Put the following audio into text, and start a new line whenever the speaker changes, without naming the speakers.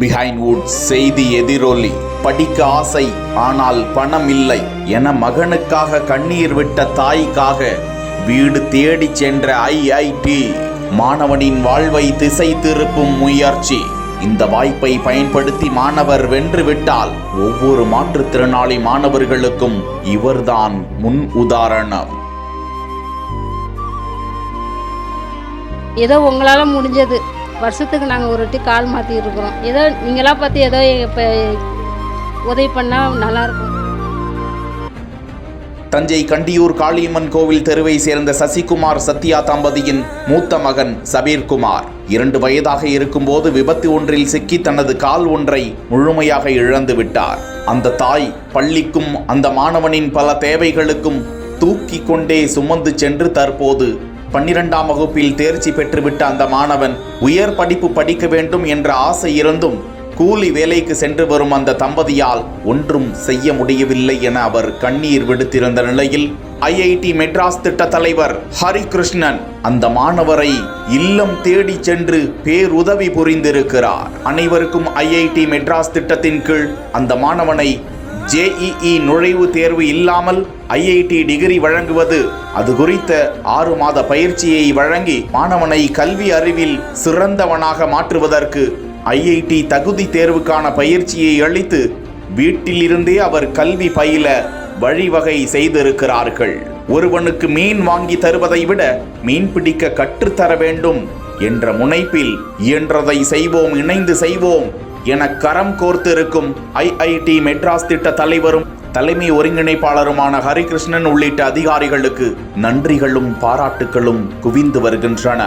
Behind would செய்தி எதிரொலி. படிக்க ஆசை ஆனால் பணம் இல்லை என மகனுக்காக கண்ணீர் விட்ட தாய்க்காக வீடு தேடிச் சென்ற ஐஐடி மாணவனின் வாழ்வை திசை திருப்பும் முயற்சி. இந்த வாய்ப்பை பயன்படுத்தி மாணவர் வென்று விட்டால் ஒவ்வொரு மாற்றுத்திறனாளி மாணவர்களுக்கும் இவர்தான் முன் உதாரணம்.
ஏதோ உங்களால் முடிஞ்சது. வருஷத்துக்கு நாங்கள் ஒரு வாட்டி கால் மாற்றி இருக்கிறோம் ஏதோ நீங்களாம் பார்த்து ஏதோ இப்போ உதவி பண்ணால் நல்லாயிருக்கும்.
தஞ்சை கண்டியூர் காளியம்மன் கோவில் தெருவை சேர்ந்த சசிகுமார் சத்யா தம்பதியின் மூத்த மகன் சபீர்குமார். இரண்டு வயதாக இருக்கும்போது விபத்து ஒன்றில் சிக்கி தனது கால் ஒன்றை முழுமையாக இழந்து விட்டார். அந்த தாய் பள்ளிக்கும் அந்த மாணவனின் பல தேவைகளுக்கும் தூக்கி கொண்டே சுமந்து சென்று தற்போது பன்னிரெண்டாம் வகுப்பில் தேர்ச்சி பெற்றுவிட்ட அந்த மாணவன் உயர் படிப்பு படிக்க வேண்டும் என்ற ஆசை இருந்தும் கூலி வேலைக்கு சென்று வரும் அந்த தம்பதியால் ஒன்றும் செய்ய முடியவில்லை என அவர் கண்ணீர் விடுத்திருந்த நிலையில் ஐஐடி மெட்ராஸ் திட்ட தலைவர் ஹரிகிருஷ்ணன் அந்த மாணவரை இல்லம் தேடி சென்று பேருதவி புரிந்திருக்கிறார். அனைவருக்கும் ஐஐடி மெட்ராஸ் திட்டத்தின் கீழ் அந்த மாணவனை ஜேஇஇ நுழைவு தேர்வு இல்லாமல் ஐஐடி டிகிரி வழங்குவது. அது குறித்த ஆறு மாத பயிற்சியை வழங்கி மாணவனை கல்வி அறிவில் சிறந்தவனாக மாற்றுவதற்கு ஐஐடி தகுதி தேர்வுக்கான பயிற்சியை அளித்து வீட்டிலிருந்தே அவர் கல்வி பயில வழிவகை செய்திருக்கிறார்கள். ஒருவனுக்கு மீன் வாங்கி தருவதை விட மீன் பிடிக்க கற்றுத்தர வேண்டும் என்ற முனைப்பில் இயன்றதை செய்வோம் இணைந்து செய்வோம் என கரம் கோர்த்திருக்கும் ஐஐடி மெட்ராஸ் திட்ட தலைவரும் தலைமை ஒருங்கிணைப்பாளருமான ஹரிகிருஷ்ணன் உள்ளிட்ட அதிகாரிகளுக்கு நன்றிகளும் பாராட்டுகளும் குவிந்து வருகின்றன.